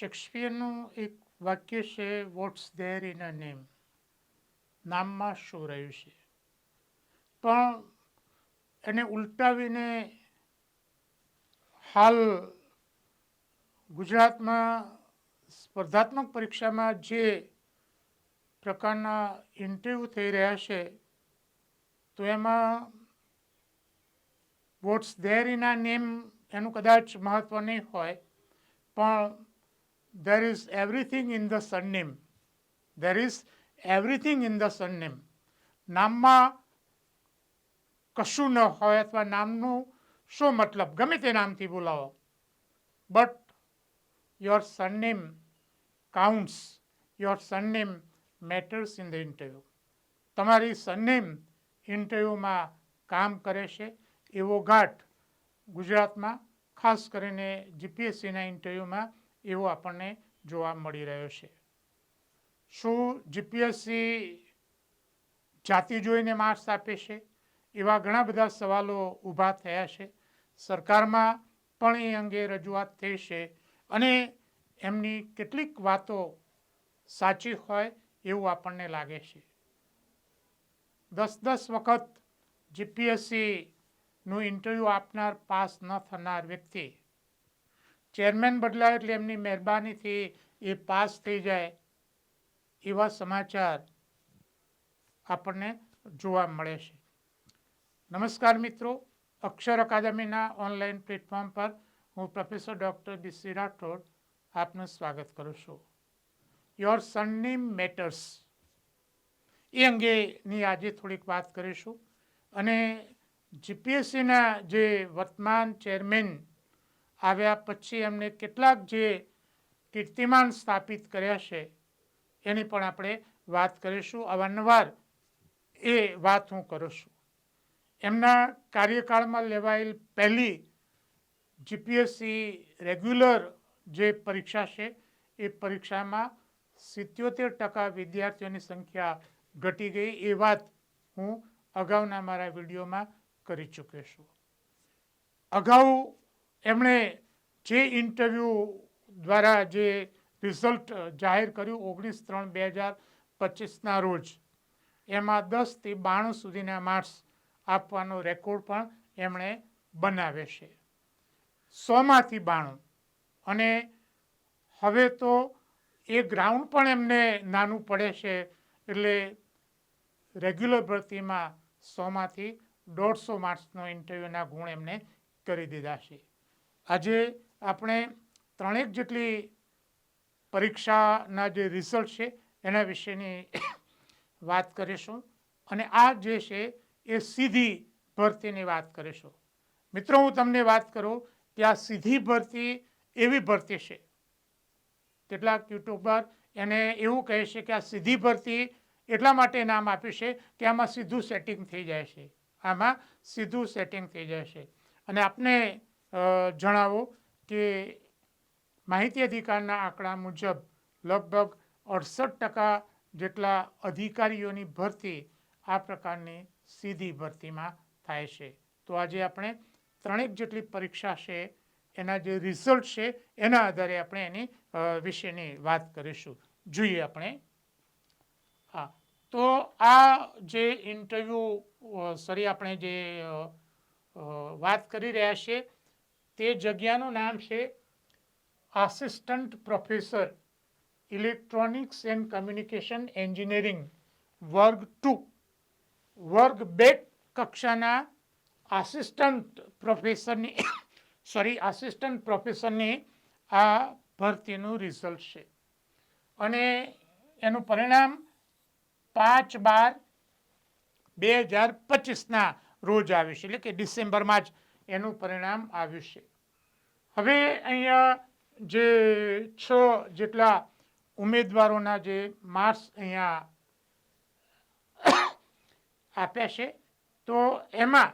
શેક્સપિયરનું એક વાક્ય છે what's there in a name નામમાં શું રહ્યું છે? પણ એને ઉલટાવીને હાલ ગુજરાતમાં સ્પર્ધાત્મક પરીક્ષામાં જે પ્રકારના ઇન્ટરવ્યૂ થઈ રહ્યા છે, તો એમાં what's there in a name એનું કદાચ મહત્ત્વ નહીં હોય, પણ there is everything in the surname. There is everything in the surname. નામમાં કશું ન હોય અથવા નામનું શું મતલબ ગમે તે નામથી બોલાવો but your surname counts your surname matters in the interview તમારી સરનેમ ઇન્ટરવ્યૂમાં કામ કરે છે એવો ગાંઠ ગુજરાતમાં ખાસ કરીને જીપીએસસીના ઇન્ટરવ્યૂમાં એવો આપણને જોવા મળી રહ્યો છે. શું જીપીએસસી જાતિ જોઈને માર્ક્સ આપે છે? એવા ઘણા બધા સવાલો ઊભા થયા છે. સરકારમાં પણ એ અંગે રજૂઆત થઈ છે અને એમની કેટલીક વાતો સાચી હોય એવું આપણને લાગે છે. દસ દસ વખત જીપીએસસીનું ઇન્ટરવ્યૂ આપનાર પાસ ન થનાર વ્યક્તિ ચેરમેન બદલાય એટલે એમની મહેરબાનીથી એ પાસ થઈ જાય એવા સમાચાર આપણને જોવા મળે છે. નમસ્કાર મિત્રો, અક્ષર અકાદમીના ઓનલાઈન પ્લેટફોર્મ પર હું પ્રોફેસર ડૉક્ટર બીસી રાઠોડ આપનું સ્વાગત કરું છું. યોર સનનેમ મેટર્સ એ અંગેની આજે થોડીક વાત કરીશું અને જીપીએસસીના જે વર્તમાન ચેરમેન આવ્યા પછી એમને કેટલાક જે કીર્તિમાન સ્થાપિત કર્યા છે, એની પણ આપણે વાત કરીશું. અવારનવાર એ વાત હું કરું છું. એમના કાર્યકાળમાં લેવાયેલ પહેલી જીપીએસસી રેગ્યુલર જે પરીક્ષા છે, એ પરીક્ષામાં સિત્યોતેર ટકા વિદ્યાર્થીઓની સંખ્યા ઘટી ગઈ. એ વાત હું અગાઉના મારા વિડીયોમાં કરી ચૂક્યો છું. અગાઉ એમણે જે ઇન્ટરવ્યૂ દ્વારા જે રિઝલ્ટ જાહેર કર્યું ઓગણીસ ત્રણ બે હજાર પચીસના રોજ, એમાં દસથી બાણું સુધીના માર્ક્સ આપવાનો રેકોર્ડ પણ એમણે બનાવે છે. સોમાંથી બાણું. અને હવે તો એ ગ્રાઉન્ડ પણ એમને નાનું પડે છે, એટલે રેગ્યુલર ભરતીમાં સોમાંથી દોઢસો માર્ક્સનો ઇન્ટરવ્યૂના ગુણ એમને કરી દીધા છે. આજે આપણે ત્રણેક જેટલી પરીક્ષાના જે રિઝલ્ટ છે, એના વિશેની વાત કરીશું. અને આ જે છે, એ સીધી ભરતીની વાત કરીશું. મિત્રો, હું તમને વાત કરું કે આ સીધી ભરતી એવી ભરતી છે. કેટલાક યુટ્યુબર એને એવું કહે છે કે આ સીધી ભરતી એટલા માટે નામ આપ્યું છે કે આમાં સીધું સેટિંગ થઈ જાય છે. આમાં સીધું સેટિંગ થઈ જાય છે. અને આપને જણાવો કે માહિતી અધિકારના આંકડા મુજબ લગભગ અડસઠ ટકા જેટલા અધિકારીઓની ભરતી આ પ્રકારની સીધી ભરતીમાં થાય છે. તો આજે આપણે ત્રણેક જેટલી પરીક્ષા છે, એના જે રિઝલ્ટ છે, એના આધારે આપણે એની વિશેની વાત કરીશું. જોઈએ આપણે. હા, તો આ જે ઇન્ટરવ્યૂ સોરી આપણે જે વાત કરી રહ્યા છીએ તે જગ્યાનું નામ છે assistant professor electronics and communication engineering વર્ગ ટુ. વર્ગ બે કક્ષાના આસિસ્ટન્ટ પ્રોફેસરની સોરી આસિસ્ટન્ટ પ્રોફેસરની આ ભરતીનું રિઝલ્ટ છે. અને એનું પરિણામ પાંચ બાર બે હજાર પચીસના રોજ આવે છે. એટલે કે ડિસેમ્બરમાં જ એનું પરિણામ આવ્યું છે. હવે અહીંયા જે છ જેટલા ઉમેદવારોના જે માર્ક્સ અહીંયા આપ્યા છે, તો એમાં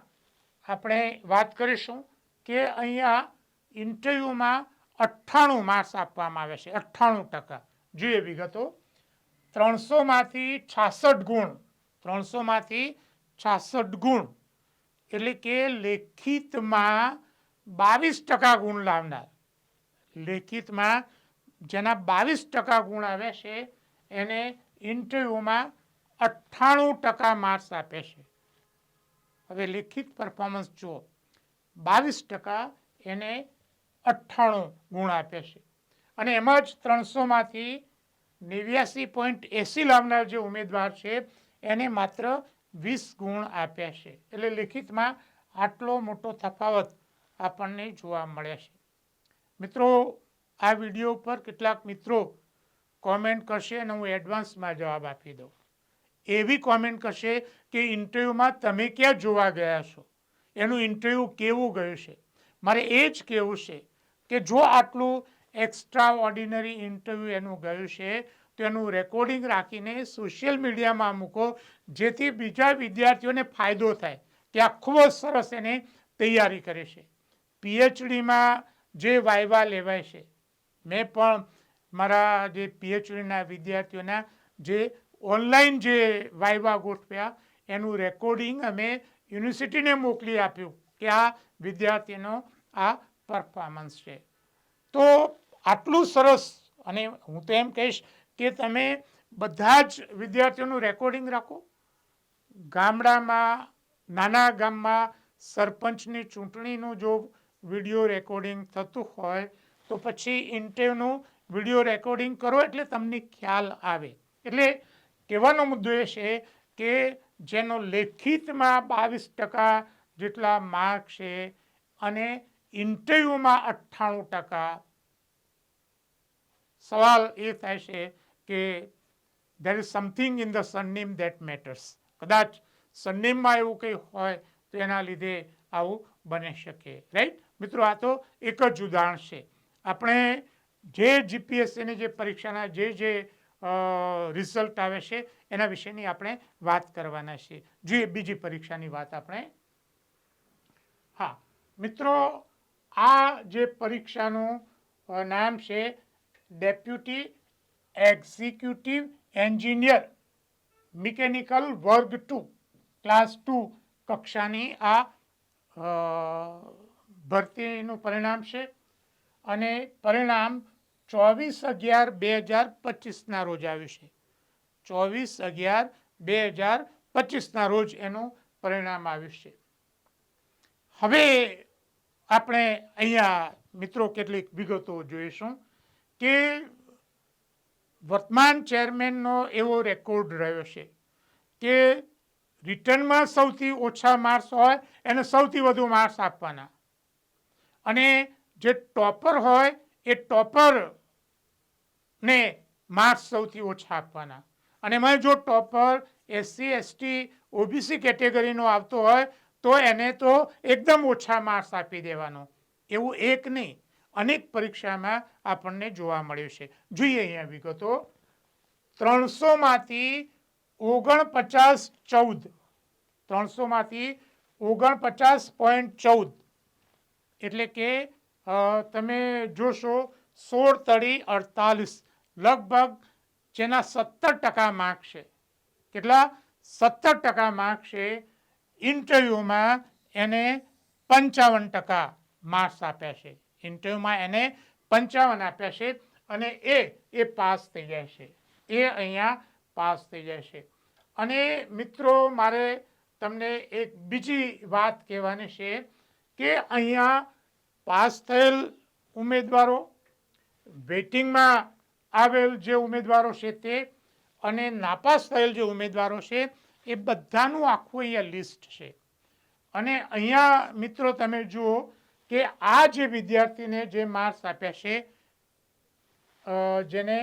આપણે વાત કરીશું કે અહીંયા ઇન્ટરવ્યૂમાં અઠ્ઠાણું માર્ક્સ આપવામાં આવે છે, અઠ્ઠાણું ટકા. જોઈએ વિગતો, ત્રણસોમાંથી છાસઠ ગુણ, ત્રણસોમાંથી છાસઠ ગુણ એટલે કે લેખિતમાં બાવીસ ટકા ગુણ લાવનાર. લેખિતમાં જેના બાવીસ ટકા ગુણ આવે છે, એને ઇન્ટરવ્યૂમાં અઠ્ઠાણું ટકા માર્ક્સ આપે છે. હવે લેખિત પરફોર્મન્સ જુઓ. બાવીસ ટકા એને અઠ્ઠાણું ગુણ આપે છે. અને એમાં જ ત્રણસોમાંથી નેવ્યાસી પોઈન્ટ એંસી લાવનાર જે ઉમેદવાર છે, એને માત્ર વીસ ગુણ આપ્યા છે. એટલે લિખિતમાં આટલો મોટો તફાવત આપણને જોવા મળે છે. મિત્રો, આ વીડિયો ઉપર કેટલાક મિત્રો કોમેન્ટ કરશે અને હું એડવાન્સમાં જવાબ આપી દઉં. એવી કોમેન્ટ કરશે કે ઇન્ટરવ્યૂમાં તમે ક્યાં જોવા ગયા છો? એનું ઇન્ટરવ્યૂ કેવું ગયું છે? મારે એ જ કહેવું છે કે જો આટલું એક્સ્ટ્રા ઓર્ડિનરી ઇન્ટરવ્યૂ એનું ગયું છે તો એનું રેકોર્ડિંગ રાખીને સોશિયલ મીડિયામાં મૂકો, જેથી બીજા વિદ્યાર્થીઓને ફાયદો થાય. આ ખૂબ જ સરસ એને તૈયારી કરે છે. પીએચડીમાં જે વાયવા લેવાય છે, મેં પણ મારા જે પીએચડીના વિદ્યાર્થીઓના જે ઓનલાઈન જે વાયવા ગોઠવ્યા, એનું રેકોર્ડિંગ અમે યુનિવર્સિટીને મોકલી આપ્યું કે આ વિદ્યાર્થીનો આ પરફોર્મન્સ છે. તો આટલું સરસ અને હું તો એમ કહીશ કે તમે બધા જ વિદ્યાર્થીઓનું રેકોર્ડિંગ રાખો. ગામડામાં, નાના ગામમાં સરપંચની ચૂંટણીનું જો વીડિયો રેકોર્ડિંગ થતું હોય, તો પછી ઇન્ટરવ્યૂનું વીડિયો રેકોર્ડિંગ કરો એટલે તમને ખ્યાલ આવે. એટલે કહેવાનો મુદ્દો એ છે કે જેનો લેખિતમાં બાવીસ ટકા જેટલા માર્ક છે અને ઇન્ટરવ્યૂમાં અઠ્ઠાણું ટકા. સવાલ એ થાય છે કે there is something in the surname that matters કદાચ સરનેમમાં એવું કંઈ હોય, તો એના લીધે આવું બની શકે. રાઈટ મિત્રો, આ તો એક જ ઉદાહરણ છે. આપણે જે જીપીએસસીની જે પરીક્ષાના જે જે રિઝલ્ટ આવે છે, એના વિશેની આપણે વાત કરવાના છીએ. જોઈએ, બીજી પરીક્ષાની વાત આપણે. હા, મિત્રો, આ જે પરીક્ષાનું નામ છે ડેપ્યુટી એક્ઝિક્યુટિવ એન્જિનિયર મિકેનિકલ વર્ગ ટુ ક્લાસ ટુ કક્ષાની આ ભરતીનું પરિણામ છે. અને પરિણામ ચોવીસ અગિયાર બે હજાર પચીસના રોજ આવ્યું છે. ચોવીસ અગિયાર બે હજાર પચીસના રોજ એનું પરિણામ આવ્યું છે. હવે આપણે અહીંયા મિત્રો કેટલીક વિગતો જોઈશું કે વર્તમાન ચેરમેનનો એવો રેકોર્ડ રહ્યો છે કે રિટર્નમાં સૌથી ઓછા માર્ક્સ હોય એને સૌથી વધુ માર્ક્સ આપવાના. અને જે ટોપર હોય એ ટોપરને માર્ક્સ સૌથી ઓછા આપવાના. અને એમાં જો ટોપર એસસી એસટી ઓબીસી કેટેગરીનો આવતો હોય તો એને તો એકદમ ઓછા માર્ક્સ આપી દેવાનો. એવું એક નહીં. અનેક પરીક્ષામાં આપણને જોવા મળ્યું છે. જોઈએ અહીંયા વિગતો. ત્રણસોમાંથી ઓગણપચાસ ચૌદ. ત્રણસોમાંથી ઓગણપચાસ પોઈન્ટ ચૌદ. એટલે કે તમે જોશો સોળ તળી અડતાલીસ. લગભગ જેના સત્તર ટકા માર્ક છે. કેટલા? સત્તર ટકા માર્ક છે. ઇન્ટરવ્યૂમાં એને પંચાવન ટકા માર્ક્સ આપ્યા છે. ઇન્ટરવ્યૂમાં એને પંચાવન આપ્યા છે અને એ એ પાસ થઈ જાય છે. એ અહીંયા પાસ થઈ જાય છે. અને મિત્રો, મારે તમને એક બીજી વાત કહેવાની છે કે અહીંયા પાસ થયેલ ઉમેદવારો, વેટિંગમાં આવેલ જે ઉમેદવારો છે તે અને નાપાસ થયેલ જે ઉમેદવારો છે એ બધાનું આખું અહીંયા લિસ્ટ છે. અને અહીંયા મિત્રો તમે જુઓ કે આ જે વિદ્યાર્થીને જે માર્ક્સ આપ્યા છે જેને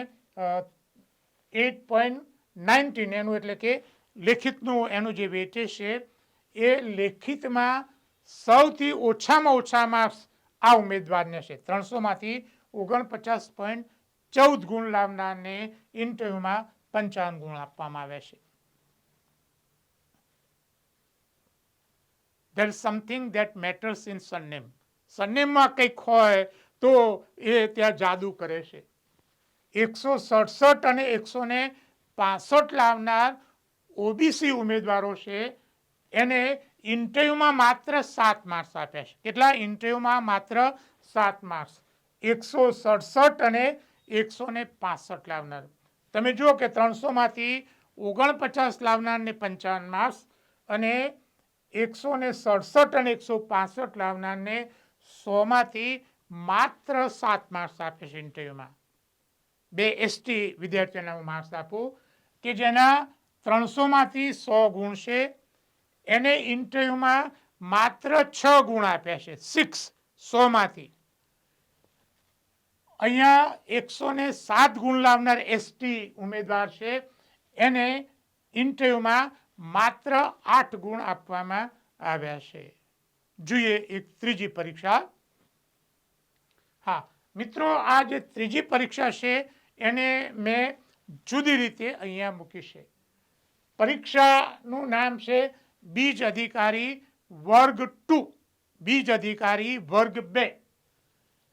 એટ પોઈન્ટ નાઇન્ટીન એનું એટલે કે લેખિતનું એનું જે વેટેજ છે, એ લેખિતમાં સૌથી ઓછામાં ઓછા માર્ક્સ આ ઉમેદવારને છે. ત્રણસોમાંથી ઓગણપચાસ પોઈન્ટ ચૌદ ગુણ લાવનારને ઇન્ટરવ્યૂમાં પંચાવન ગુણ આપવામાં આવે છે. There something something matters in surname. સરનેમમાં કંઈક હોય તો એ ત્યાં જાદુ કરે છે. એકસો સડસઠ અને એકસો ને પાસઠ લાવનાર ઓબીસી ઉમેદવારો છે. એને ઇન્ટરવ્યુમાં માત્ર સાત માર્ક્સ આપ્યા છે. કેટલા? ઇન્ટરવ્યુમાં માત્ર સાત માર્ક્સ. એકસો સડસઠ અને એકસો ને પાસઠ લાવનાર. તમે જુઓ કે ત્રણસોમાંથી ઓગણપચાસ લાવનારને પંચાવન માર્ક્સ અને એકસો ને સડસઠ અને એકસો પાસઠ લાવનારને સોમાંથી માત્ર સાત માર્ક્સ આપે છે ઇન્ટરવ્યુમાં બે એસટી વિદ્યાર્થીઓને હું માર્ક્સ આપું કે જેના ત્રણસોમાંથી સો ગુણ છે. એને ઇન્ટરવ્યૂમાં માત્ર છ ગુણ આપ્યા છે. સિક્સ સોમાંથી. અહીંયા એકસો ને સાત ગુણ લાવનાર એસટી ઉમેદવાર છે. એને ઇન્ટરવ્યૂમાં માત્ર આઠ ગુણ આપવામાં આવ્યા છે. જોઈએ એક ત્રીજી પરીક્ષા. હા, મિત્રો, આ જે ત્રીજી પરીક્ષા છે, એને મેં જુદી રીતે અહીંયા મૂકી છે. પરીક્ષાનું નામ છે બીજ અધિકારી વર્ગ ટુ. બીજ અધિકારી વર્ગ બે.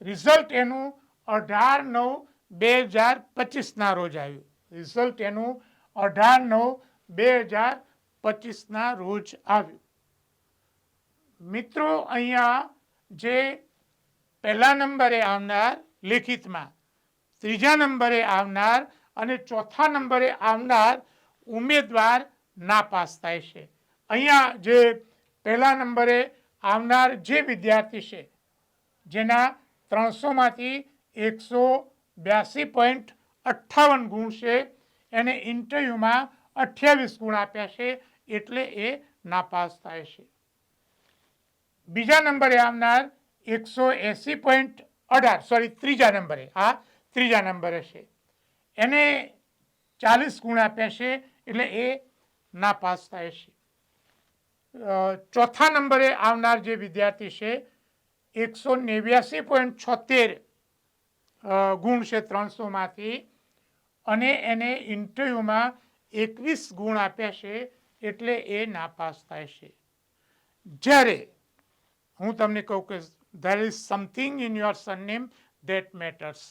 રિઝલ્ટ એનું અઢાર નવ બે હજાર પચીસના રોજ આવ્યું. રિઝલ્ટ એનું અઢાર નવ બે હજાર પચીસના રોજ આવ્યું. મિત્રો, અહીંયા જે પહેલા નંબરે આવનાર લેખિતમાં, ત્રીજા નંબરે આવનાર અને ચોથા નંબરે આવનાર ઉમેદવાર નાપાસ થાય છે. અહીંયા જે પહેલા નંબરે આવનાર જે વિદ્યાર્થી છે, જેના ત્રણસોમાંથી એકસો બ્યાસી પોઈન્ટ અઠ્ઠાવન ગુણ છે, એને ઇન્ટરવ્યૂમાં અઠ્યાવીસ ગુણ આપ્યા છે, એટલે એ નાપાસ થાય છે. બીજા નંબરે આવનાર એકસો એંસી પોઈન્ટ અઢાર સોરી ત્રીજા નંબરે. આ ત્રીજા નંબરે છે. એને ચાલીસ ગુણ આપ્યા છે, એટલે એ નાપાસ થાય છે. ચોથા નંબરે આવનાર જે વિદ્યાર્થી છે, એકસો નેવ્યાસી પોઈન્ટ છોતેર ગુણ છે ત્રણસોમાંથી, અને એને ઇન્ટરવ્યૂમાં એકવીસ ગુણ આપ્યા છે, એટલે એ નાપાસ થાય છે. જ્યારે હું તમને કહું કે there is something in your surname that matters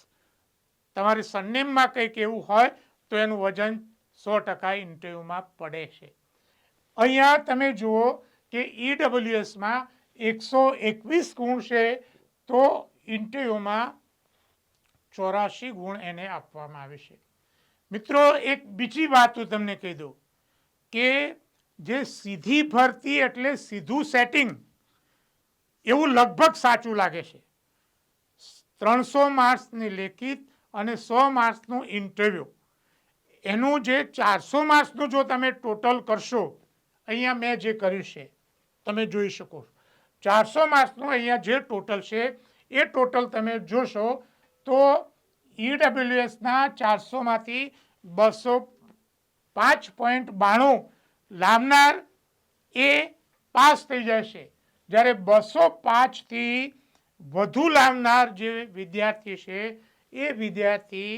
તમારી સરનેમમાં કંઈક એવું હોય, તો એનું વજન સો ટકા ઇન્ટરવ્યૂમાં પડે છે. અહીંયા તમે જુઓ કે ઈડબ્લ્યુએસમાં એકસો એકવીસ ગુણ છે, તો ઇન્ટરવ્યૂમાં ચોરાશી ગુણ એને આપવામાં આવે છે. મિત્રો, એક બીજી વાત હું તમને કહી દઉં કે જે સીધી ભરતી એટલે સીધું સેટિંગ એવું લગભગ સાચું લાગે છે. ત્રણસો માર્ક્સની લેખિત અને સો માર્ક્સનું ઇન્ટરવ્યૂ. એનું જે ચારસો માર્ક્સનું જો તમે ટોટલ કરશો, અહીંયા મેં જે કર્યું છે, તમે જોઈ શકો ચારસો માર્ક્સનું અહીંયા જે ટોટલ છે, એ ટોટલ તમે જોશો, તો ઈડબ્લ્યુએસના ચારસોમાંથી બસો પાંચ પોઈન્ટ બાણું લાવનાર એ પાસ થઈ જશે જ્યારે બસો પાંચથી વધુ લાવનાર જે વિદ્યાર્થી છે, એ વિદ્યાર્થી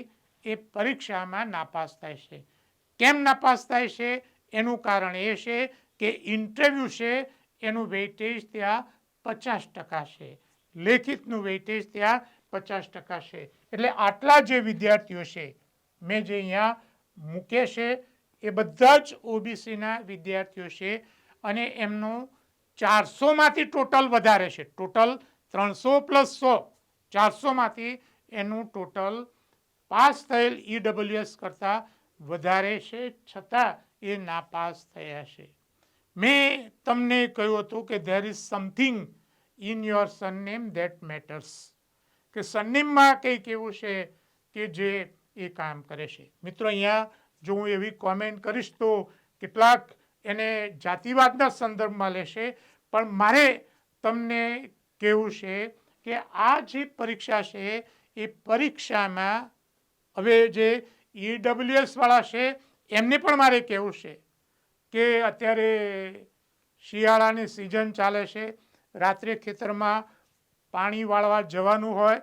એ પરીક્ષામાં નાપાસ થાય છે. કેમ નાપાસ થાય છે? એનું કારણ એ છે કે ઇન્ટરવ્યૂ છે, એનું વેઇટેજ ત્યાં પચાસ ટકા છે. લેખિતનું વેઇટેજ ત્યાં પચાસ ટકા છે. એટલે આટલા જે વિદ્યાર્થીઓ છે, મેં જે અહીંયા મૂકે છે, એ બધા જ ઓબીસીના વિદ્યાર્થીઓ છે અને એમનું ચારસોમાંથી ટોટલ વધારે છે. ટોટલ ત્રણસો પ્લસ સો. ચારસોમાંથી એનું ટોટલ પાસ થયેલ ઈડબ્લ્યુએસ કરતાં વધારે છે છતાં એ નાપાસ થયા છે. મેં તમને કહ્યું હતું કે there is something in your surname that matters કે સરનેમમાં કંઈક એવું છે કે જે એ કામ કરે છે. મિત્રો, અહીંયા જો હું એવી કોમેન્ટ કરીશ તો કેટલાક એને જાતિવાદના સંદર્ભમાં લેશે. પણ મારે તમને કહેવું છે કે આ જે પરીક્ષા છે, એ પરીક્ષામાં હવે જે ઈડબ્લ્યુએસ વાળા છે, એમને પણ મારે કહેવું છે કે અત્યારે શિયાળાની સિઝન ચાલે છે, રાત્રે ખેતરમાં પાણી વાળવા જવાનું હોય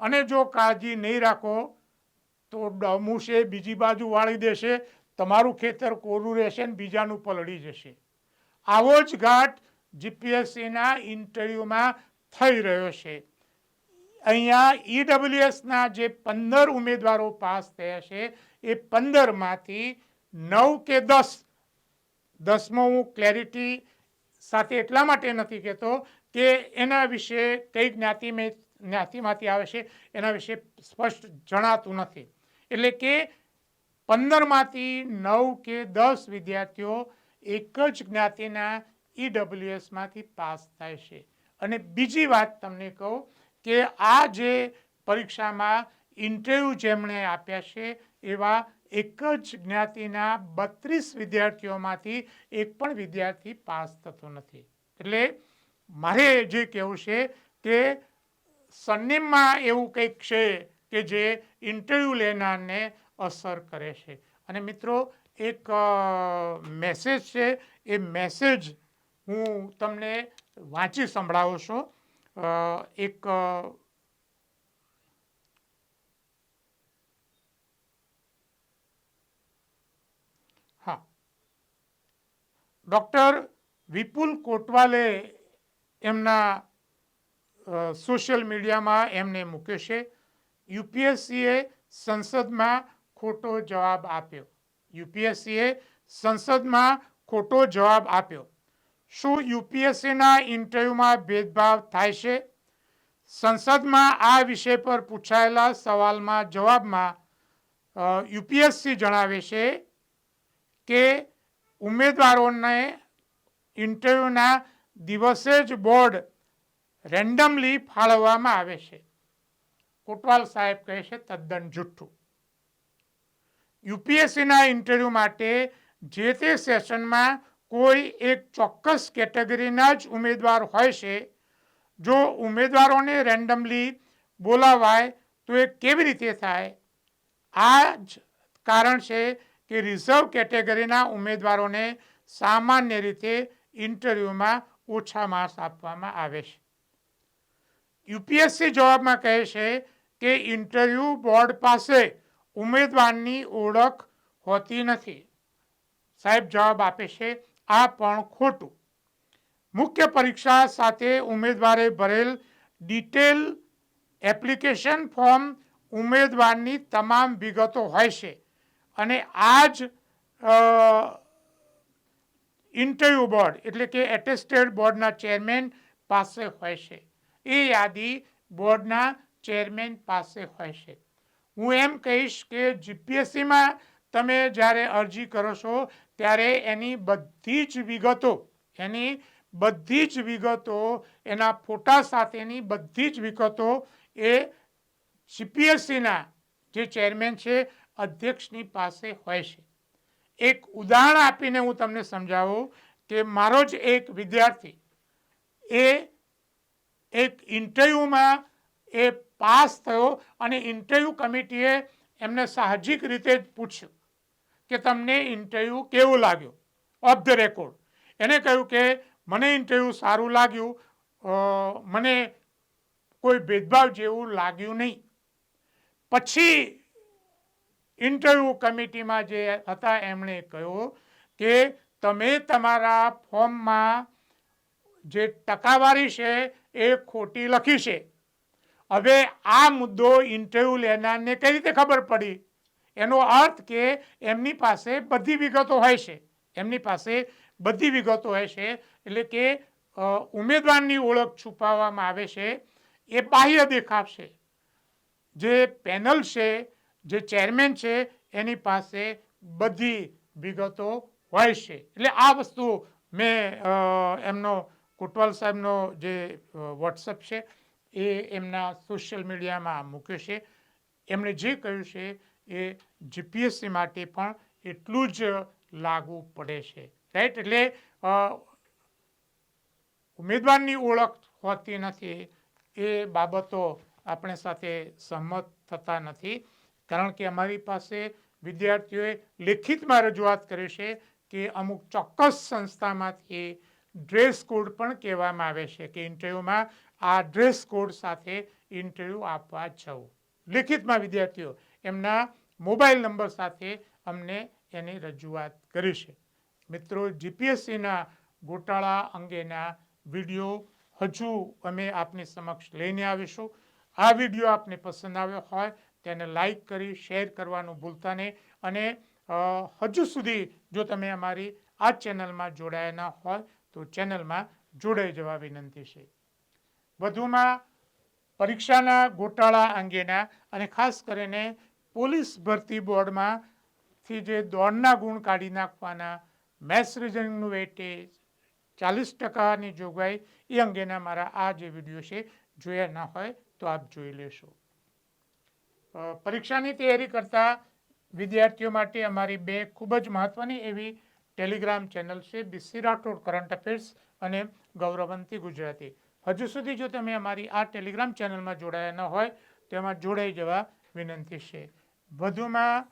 અને જો કાળજી નહીં રાખો તો ડમુશે બીજી બાજુ વાળી દેશે, તમારું ખેતર કોરું રહેશે ને બીજાનું પલળી જશે. આવો જ ઘાટ જીપીએસસીના ઇન્ટરવ્યૂમાં થઈ રહ્યો છે. અહીંયા ઈડબ્લ્યુએસના જે પંદર ઉમેદવારો પાસ થયા છે, એ પંદરમાંથી નવ કે દસ. દસમો હું ક્લેરિટી સાથે એટલા માટે નથી કહેતો કે એના વિશે કઈ જ્ઞાતિ મેં, જ્ઞાતિમાંથી આવે છે, એના વિશે સ્પષ્ટ જણાતું નથી. એટલે કે પંદરમાંથી નવ કે દસ વિદ્યાર્થીઓ એક જ જ્ઞાતિના ઈડબ્લ્યુએસમાંથી પાસ થાય છે. અને બીજી વાત તમને કહું કે આ જે પરીક્ષામાં ઇન્ટરવ્યૂ જેમણે આપ્યા છે, એવા એક જ જ્ઞાતિના બત્રીસ વિદ્યાર્થીઓમાંથી એક પણ વિદ્યાર્થી પાસ થતો નથી. એટલે મારે જે કહેવું છે કે સન્નેમમાં એવું કંઈક છે કે જે ઇન્ટરવ્યૂ લેનારને અસર કરે છે. અને મિત્રો, એક મેસેજ છે. એ મેસેજ હું તમને વાંચી સંભળાવું છું. એક હા. ડૉક્ટર વિપુલ કોટવાલે એમના સોશિયલ મીડિયામાં એમને મૂક્યો છે. યુપીએસસીએ સંસદમાં ખોટો જવાબ આપ્યો. યુપીએસસીએ સંસદમાં ખોટો જવાબ આપ્યો. શું યુપીએસસીના ઇન્ટરવ્યૂમાં ભેદભાવ થાય છે? સંસદમાં આ વિષય પર પૂછાયેલા સવાલમાં જવાબમાં યુપીએસસી જણાવે છે કે ઉમેદવારોને ઇન્ટરવ્યૂના દિવસે જ બોર્ડ રેન્ડમલી ફાળવવામાં આવે છે. કોટવાલ સાહેબ કહે છે, તદ્દન જુઠ્ઠું. યુપીએસસીના ઇન્ટરવ્યૂ માટે જે તે સેશનમાં કોઈ એક ચોક્કસ કેટેગરીના જ ઉમેદવાર હોય છે. જો ઉમેદવારોને રેન્ડમલી બોલાવાય, તો એ કેવી રીતે થાય? આ જ કારણ છે કે રિઝર્વ કેટેગરીના ઉમેદવારોને સામાન્ય રીતે ઇન્ટરવ્યૂમાં ઓછા માર્ક્સ આપવામાં આવે છે. યુપીએસસી જવાબમાં કહે છે કે ઇન્ટરવ્યૂ બોર્ડ પાસે ઉમેદવારની ઓળખ હોતી નથી. સાહેબ જવાબ આપે છે આ પણ ખોટું. મુખ્ય પરીક્ષા સાથે ઉમેદવારે ભરેલ ડિટેલ એપ્લિકેશન ફોર્મ ઉમેદવારની તમામ વિગતો હોય છે અને આ જ ઇન્ટરવ્યુ બોર્ડ એટલે કે એટેસ્ટેડ બોર્ડના ચેરમેન પાસે હોય છે. એ યાદી બોર્ડના ચેરમેન પાસે હોય છે. હું એમ કહીશ કે જીપીએસસીમાં તમે જ્યારે અરજી કરો છો, ત્યારે એની બધી જ વિગતો, એની બધી જ વિગતો, એના ફોટા સાથેની બધી જ વિગતો એ સીપીએસસીના જે ચેરમેન છે, અધ્યક્ષની પાસે હોય છે. એક ઉદાહરણ આપીને હું તમને સમજાવું કે મારો જ એક વિદ્યાર્થી એ એક ઇન્ટરવ્યૂમાં એ પાસ થયો અને ઇન્ટરવ્યૂ કમિટીએ એમને સાહજિક રીતે જ પૂછ્યું. કે તમને ઇન્ટરવ્યૂ કેવું લાગ્યું? ઓફ ધ રેકોર્ડ એને કહ્યું કે, મને ઇન્ટરવ્યૂ સારું લાગ્યું. મને કોઈ ભેદભાવ જેવું લાગ્યું નહીં. પછી ઇન્ટરવ્યૂ કમિટીમાં જે હતા, એમણે કહ્યું કે, તમે તમારા ફોર્મમાં જે ટકાવારી છે, એ ખોટી લખી છે. હવે આ મુદ્દો ઇન્ટરવ્યૂ લેનારને કઈ રીતે ખબર પડી? એનો અર્થ કે એમની પાસે બધી વિગતો હોય છે. એમની પાસે બધી વિગતો હોય છે. એટલે કે ઉમેદવારની ઓળખ છુપાવવામાં આવે છે. એ બાહ્ય દેખાવ છે. જે પેનલ છે, જે ચેરમેન છે, એની પાસે બધી વિગતો હોય છે. એટલે આ વસ્તુ મેં એમનો કોટવાલ સાહેબનો જે વોટ્સઅપ છે, એ એમના સોશિયલ મીડિયામાં મૂક્યો છે. એમણે જે કહ્યું છે એ જીપીએસસી માટે પણ એટલું જ લાગુ પડે છે. રાઈટ એટલે ઉમેદવારની ઓળખ હોતી નથી. એ બાબતો આપણે સાથે સહમત થતા નથી. કારણ કે અમારી પાસે વિદ્યાર્થીઓએ લેખિતમાં રજૂઆત કરી છે કે અમુક ચોક્કસ સંસ્થામાંથી ડ્રેસ કોડ પણ કહેવામાં આવે છે કે ઇન્ટરવ્યૂમાં, આ ડ્રેસ કોડ સાથે ઇન્ટરવ્યૂ આપવા જવું. લેખિતમાં વિદ્યાર્થીઓ એમના મોબાઈલ નંબર સાથે અમને એની રજૂઆત કરી છે. મિત્રો, જીપીએસસીના ગોટાળા અંગેના વીડિયો હજુ અમે આપની સમક્ષ લઈને આવીશું. આ વીડિયો આપને પસંદ આવ્યો હોય તેને લાઈક કરી, શેર કરવાનું ભૂલતા નહીં અને હજુ સુધી જો તમે અમારી આ ચેનલમાં જોડાયા ન હોય તો ચેનલમાં જોડાઈ જવા વિનંતી છે. વધુમાં પરીક્ષાના ગોટાળા અંગેના અને ખાસ કરીને પોલીસ ભરતી બોર્ડમાંથી જે દોડના ગુણ કાઢી નાખવાના મેથ્સ રિઝનિંગનું વેટેજ ચાલીસ ટકાની જોગવાઈ એ અંગેના મારા આ જે વીડિયો છે, જોયા ના હોય તો આપ જોઈ લેશો. પરીક્ષાની તૈયારી કરતા વિદ્યાર્થીઓ માટે અમારી બે ખૂબ જ મહત્ત્વની એવી ટેલિગ્રામ ચેનલ છે બીસી રાઠોડ, કરંટ અફેર્સ અને ગૌરવંતી ગુજરાતી. હજુ સુધી જો તમે અમારી આ ટેલિગ્રામ ચેનલમાં જોડાયા ન હોય તો એમાં જોડાઈ જવા વિનંતી છે. વધુમાં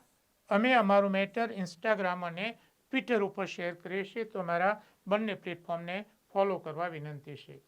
અમે અમારું મેટર ઇન્સ્ટાગ્રામ અને ટ્વિટર ઉપર શેર કરીએ છીએ. તો અમારા બંને પ્લેટફોર્મને ફોલો કરવા વિનંતી છે.